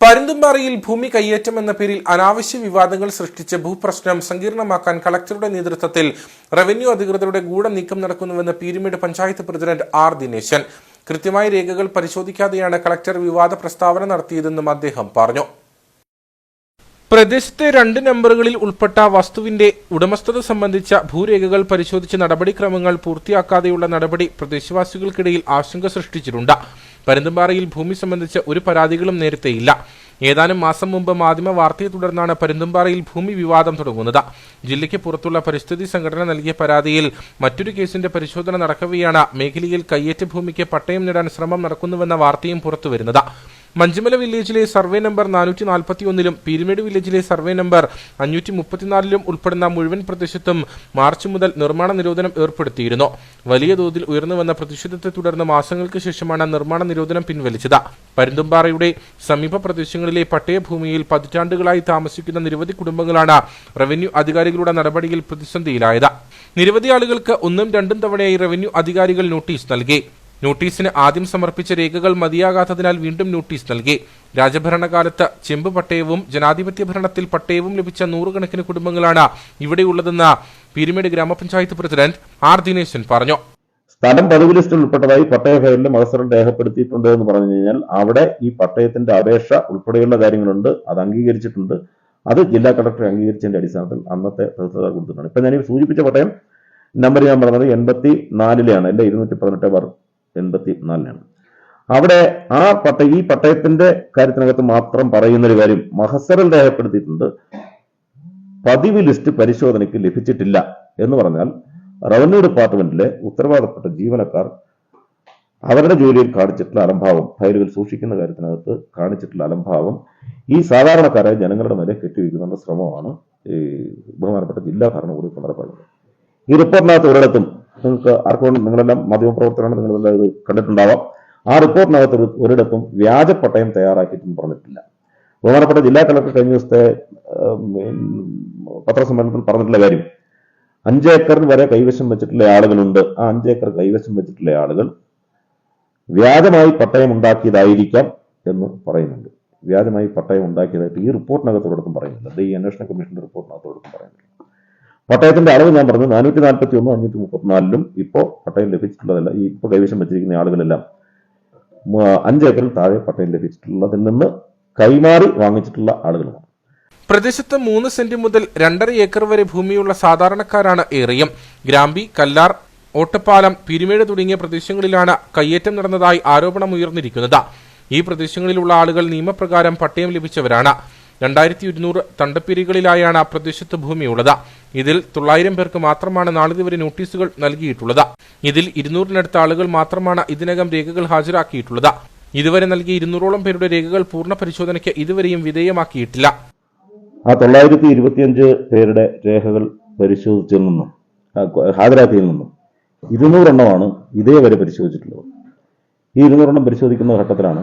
പരുന്തുംപാറയിൽ ഭൂമി കയ്യേറ്റം എന്ന പേരിൽ അനാവശ്യ വിവാദങ്ങൾ സൃഷ്ടിച്ച ഭൂപ്രശ്നം സങ്കീർണമാക്കാൻ കളക്ടറുടെ നേതൃത്വത്തിൽ റവന്യൂ അധികൃതരുടെ ഗൂഢനീക്കം നടക്കുന്നുവെന്ന് പീരുമേട് പഞ്ചായത്ത് പ്രസിഡന്റ് ആർ ദിനേശൻ. കൃത്യമായ രേഖകൾ പരിശോധിക്കാതെയാണ് കളക്ടർ വിവാദ പ്രസ്താവന നടത്തിയതെന്നും അദ്ദേഹം പറഞ്ഞു. പ്രദേശത്തെ രണ്ട് നമ്പറുകളിൽ ഉൾപ്പെട്ട വസ്തുവിന്റെ ഉടമസ്ഥത സംബന്ധിച്ച ഭൂരേഖകൾ പരിശോധിച്ച നടപടിക്രമങ്ങൾ പൂർത്തിയാക്കാതെയുള്ള നടപടി പ്രദേശവാസികൾക്കിടയിൽ ആശങ്ക സൃഷ്ടിച്ചിട്ടുണ്ട്. പരുന്തുംപാറയിൽ ഭൂമി സംബന്ധിച്ച് ഒരു പരാതികളും നേരത്തെയില്ല ഏതാനും മാസം മുമ്പ് മാധ്യമ വാർത്തയെ തുടർന്നാണ് പരുന്തുംപാറയിൽ ഭൂമി വിവാദം തുടങ്ങുന്നത്. ജില്ലയ്ക്ക് പുറത്തുള്ള പരിസ്ഥിതി സംഘടന നൽകിയ പരാതിയിൽ മറ്റൊരു കേസിന്റെ പരിശോധന നടക്കവെയാണ് മേഖലയിൽ കയ്യേറ്റ ഭൂമിക്ക് പട്ടയം നേടാൻ ശ്രമം നടക്കുന്നുവെന്ന വാർത്തയും പുറത്തുവരുന്നത്. മഞ്ചുമല വില്ലേജിലെ സർവേ നമ്പർ നാനൂറ്റി നാൽപ്പത്തി ഒന്നിലും പീരുമേട് വില്ലേജിലെ സർവേ നമ്പർ അഞ്ഞൂറ്റി മുപ്പത്തിനാലിലും ഉൾപ്പെടുന്ന മുഴുവൻ പ്രദേശത്തും മാർച്ച് മുതൽ നിർമ്മാണ നിരോധനം ഏർപ്പെടുത്തിയിരുന്നു. വലിയ തോതിൽ ഉയർന്നു വന്ന പ്രതിഷേധത്തെ തുടർന്ന് മാസങ്ങൾക്ക് ശേഷമാണ് നിർമ്മാണ നിരോധനം പിൻവലിച്ചത്. പരുന്തുംപാറയുടെ സമീപ പ്രദേശങ്ങളിലെ പട്ടയഭൂമിയിൽ പതിറ്റാണ്ടുകളായി താമസിക്കുന്ന നിരവധി കുടുംബങ്ങളാണ് റവന്യൂ അധികാരികളുടെ നടപടിയിൽ പ്രതിസന്ധിയിലായത്. നിരവധി ആളുകൾക്ക് ഒന്നും രണ്ടും തവണയായി റവന്യൂ അധികാരികൾ നോട്ടീസ് നൽകി. നോട്ടീസിന് ആദ്യം സമർപ്പിച്ച രേഖകൾ മതിയാകാത്തതിനാൽ വീണ്ടും നോട്ടീസ് നൽകി. രാജഭരണകാലത്ത് ചെമ്പ് പട്ടയവും ജനാധിപത്യ ഭരണത്തിൽ പട്ടയവും ലഭിച്ച നൂറുകണക്കിന് കുടുംബങ്ങളാണ് ഇവിടെയുള്ളതെന്ന് പീരുമേട് ഗ്രാമപഞ്ചായത്ത് പ്രസിഡന്റ് ആർ ദിനേശൻ പറഞ്ഞു. സ്ഥലം പതിവ് ലിസ്റ്റിൽ ഉൾപ്പെട്ടതായി പട്ടയ ഫയലിലും അവസരം രേഖപ്പെടുത്തിയിട്ടുണ്ട് എന്ന് പറഞ്ഞു കഴിഞ്ഞാൽ അവിടെ ഈ പട്ടയത്തിന്റെ അപേക്ഷ ഉൾപ്പെടെയുള്ള കാര്യങ്ങളുണ്ട് അത് അംഗീകരിച്ചിട്ടുണ്ട്. അത് ജില്ലാ കളക്ടർ അംഗീകരിച്ചതിന്റെ അടിസ്ഥാനത്തിൽ അന്നത്തെ തഹസിൽദാർ കൊടുത്തിട്ടുണ്ട്. ഇപ്പൊ ഞാൻ സൂചിപ്പിച്ച പട്ടയം നമ്പർ ഞാൻ പറഞ്ഞത് എൺപത്തി നാലിലെയാണ് അല്ലെ ഇരുന്നൂറ്റി പതിനെട്ട് ബാർ എൺപത്തി നാലിലാണ് അവിടെ ആ പട്ട ഈ പട്ടയത്തിന്റെ കാര്യത്തിനകത്ത് മാത്രം പറയുന്ന ഒരു കാര്യം മഹസറിൽ രേഖപ്പെടുത്തിയിട്ടുണ്ട്. പതിവ് ലിസ്റ്റ് പരിശോധനയ്ക്ക് ലഭിച്ചിട്ടില്ല എന്ന് പറഞ്ഞാൽ റവന്യൂ ഡിപ്പാർട്ട്മെന്റിലെ ഉത്തരവാദപ്പെട്ട ജീവനക്കാർ അവരുടെ ജോലിയിൽ കാണിച്ചിട്ടുള്ള അലംഭാവം ഫയലുകൾ സൂക്ഷിക്കുന്ന കാര്യത്തിനകത്ത് കാണിച്ചിട്ടുള്ള അലംഭാവം ഈ സാധാരണക്കാരായ ജനങ്ങളുടെ മേലെ കെട്ടിവയ്ക്കുന്ന ശ്രമമാണ് ഈ ബഹുമാനപ്പെട്ട ജില്ലാ ഭരണകൂടം നടപ്പാക്കുന്നത് ഈ റിപ്പോർട്ടിനകത്ത് ഒരിടത്തും നിങ്ങൾക്ക് ആർക്കും നിങ്ങളെല്ലാം മാധ്യമപ്രവർത്തനമാണ് നിങ്ങളെല്ലാം ഇത് കണ്ടിട്ടുണ്ടാവാം. ആ റിപ്പോർട്ടിനകത്ത് ഒരു- ഒരിടത്തും വ്യാജ പട്ടയം തയ്യാറാക്കിയിട്ടും പറഞ്ഞിട്ടില്ല. ബഹുമാനപ്പെട്ട ജില്ലാ കളക്ടർ കഴിഞ്ഞ ദിവസത്തെ പത്രസമ്മേളനത്തിൽ പറഞ്ഞിട്ടുള്ള കാര്യം അഞ്ചേക്കർ വരെ കൈവശം വെച്ചിട്ടുള്ള ആളുകളുണ്ട്. ആ അഞ്ചേക്കർ കൈവശം വെച്ചിട്ടുള്ള ആളുകൾ വ്യാജമായി പട്ടയം ഉണ്ടാക്കിയതായിരിക്കാം എന്ന് പറയുന്നുണ്ട്. വ്യാജമായി പട്ടയം ഉണ്ടാക്കിയതായിട്ട് ഈ റിപ്പോർട്ടിനകത്തോടൊപ്പം പറയുന്നുണ്ട് അത് ഈ അന്വേഷണ കമ്മീഷന്റെ റിപ്പോർട്ടിനകത്തോടൊപ്പം പട്ടയത്തിന്റെ അളവ് ഞാൻ പറഞ്ഞു നാനൂറ്റി നാൽപ്പത്തി ഒന്നും അഞ്ഞൂറ്റി മുപ്പത്തിനാലിലും ഇപ്പോൾ പട്ടയം ലഭിച്ചിട്ടുള്ളതല്ല. ഈ ഇപ്പോൾ കൈവശം വെച്ചിരിക്കുന്ന ആളുകളെല്ലാം അഞ്ച് അഞ്ചേക്കറിൽ താഴെ പട്ടയം ലഭിച്ചിട്ടുള്ളതിൽ നിന്ന് കൈമാറി വാങ്ങിച്ചിട്ടുള്ള ആളുകളുമാണ്. പ്രദേശത്ത് മൂന്ന് സെന്റ് മുതൽ രണ്ടര ഏക്കർ വരെ ഭൂമിയുള്ള സാധാരണക്കാരാണ് ഏറെയും. ഗ്രാമ്പി കല്ലാർ ഓട്ടപ്പാലം പിരിമേട് തുടങ്ങിയ പ്രദേശങ്ങളിലാണ് കയ്യേറ്റം നടന്നതായി ആരോപണമുയർന്നിരിക്കുന്നത്. ഈ പ്രദേശങ്ങളിലുള്ള ആളുകൾ നിയമപ്രകാരം പട്ടയം ലഭിച്ചവരാണ്. രണ്ടായിരത്തി ഇരുന്നൂറ് തണ്ടപ്പിരികളിലായാണ് പ്രദേശത്ത് ഭൂമിയുള്ളത്. ഇതിൽ തൊള്ളായിരം പേർക്ക് മാത്രമാണ് നാളിതുവരെ നോട്ടീസുകൾ നൽകിയിട്ടുള്ളത്. ഇതിൽ ഇരുന്നൂറിനടുത്ത ആളുകൾ മാത്രമാണ് ഇതിനകം രേഖകൾ ഹാജരാക്കിയിട്ടുള്ളത്. ഇതുവരെ നൽകിയ ഇരുന്നൂറോളം പേരുടെ രേഖകൾ പൂർണ പരിശോധനയ്ക്ക് ഇതുവരെയും വിധേയമാക്കിയിട്ടില്ല. ആ തൊള്ളായിരത്തി ഇരുപത്തിയഞ്ച് പേരുടെ രേഖകൾ പരിശോധിച്ചതിൽ നിന്നും. ഹാജരാക്കിയതിൽ നിന്നും. ഇരുന്നൂറെണ്ണമാണ് ഇതേവരെ പരിശോധിച്ചിട്ടുള്ളത്. ഈ ഇരുന്നൂറെണ്ണം പരിശോധിക്കുന്ന ഘട്ടത്തിലാണ്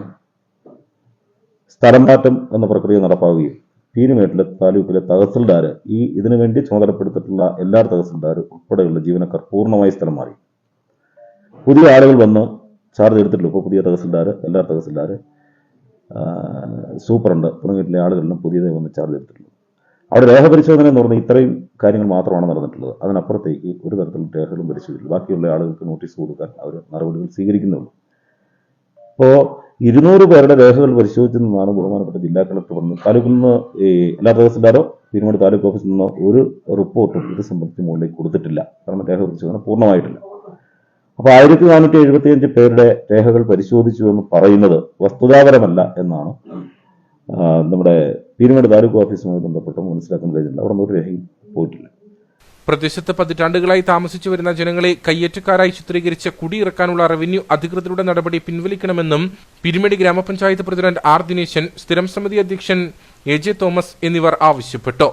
സ്ഥലം മാറ്റം എന്ന പ്രക്രിയ നടപ്പാവുകയും പീരുമേട്ടിലെ താലൂക്കിലെ തഹസിൽദാർ ഈ ഇതിനുവേണ്ടി ചുമതലപ്പെടുത്തിയിട്ടുള്ള എല്ലാ തഹസിൽദാരും ഉൾപ്പെടെയുള്ള ജീവനക്കാർ പൂർണമായി സ്ഥലം മാറി. പുതിയ ആളുകൾ വന്ന് ചാർജ് എടുത്തിട്ടുള്ളൂ. ഇപ്പോൾ പുതിയ തഹസിൽദാർ എല്ലാ തഹസിൽദാർ സൂപ്രണ്ട് തുടങ്ങിയിട്ടുള്ള ആളുകളെല്ലാം പുതിയതായി വന്ന് ചാർജ് എടുത്തിട്ടുള്ളൂ. അവിടെ രേഖ പരിശോധന എന്ന് പറഞ്ഞാൽ ഇത്രയും കാര്യങ്ങൾ മാത്രമാണ് നടന്നിട്ടുള്ളത്. അതിനപ്പുറത്തേക്ക് ഒരു തരത്തിലുള്ള രേഖകളും പരിശോധിച്ചില്ല ബാക്കിയുള്ള ആളുകൾക്ക് നോട്ടീസ് കൊടുക്കാൻ അവർ നടപടികൾ സ്വീകരിക്കുന്നുള്ളൂ. അപ്പോൾ ഇരുന്നൂറ് പേരുടെ രേഖകൾ പരിശോധിച്ചെന്നാണ് ബഹുമാനപ്പെട്ട ജില്ലാ കളക്ടർ പറഞ്ഞത് താലൂക്കിൽ നിന്ന് ഈ എല്ലാ തഹസിൽദാരോ തിരുവനന്തപുരം താലൂക്ക് ഓഫീസിൽ നിന്നോ ഒരു റിപ്പോർട്ടും ഇത് സംബന്ധിച്ച് മുകളിലേക്ക് കൊടുത്തിട്ടില്ല. കാരണം രേഖ പരിശോധന പൂർണമായിട്ടില്ല. അപ്പോൾ ആയിരത്തി നാനൂറ്റി എഴുപത്തിയഞ്ച് പേരുടെ രേഖകൾ പരിശോധിച്ചു എന്ന് പറയുന്നത് വസ്തുതാപരമല്ല എന്നാണ് നമ്മുടെ പീരുമേട് താലൂക്ക് ഓഫീസുമായി ബന്ധപ്പെട്ട് മനസ്സിലാക്കാൻ കഴിഞ്ഞില്ല അവിടെ നിന്ന് ഒരു രേഖയും പോയിട്ടില്ല. പ്രദേശത്ത് പതിറ്റാണ്ടുകളായി താമസിച്ചു വരുന്ന ജനങ്ങളെ കയ്യേറ്റക്കാരായി ചിത്രീകരിച്ച് കുടിയിറക്കാനുള്ള റവന്യൂ അധികൃതരുടെ നടപടി പിൻവലിക്കണമെന്നും പിരിമേടി ഗ്രാമപഞ്ചായത്ത് പ്രസിഡന്റ് ആർ ദിനേശൻ സ്ഥിരം സമിതി അധ്യക്ഷൻ എ ജെ തോമസ് എന്നിവർ ആവശ്യപ്പെട്ടു.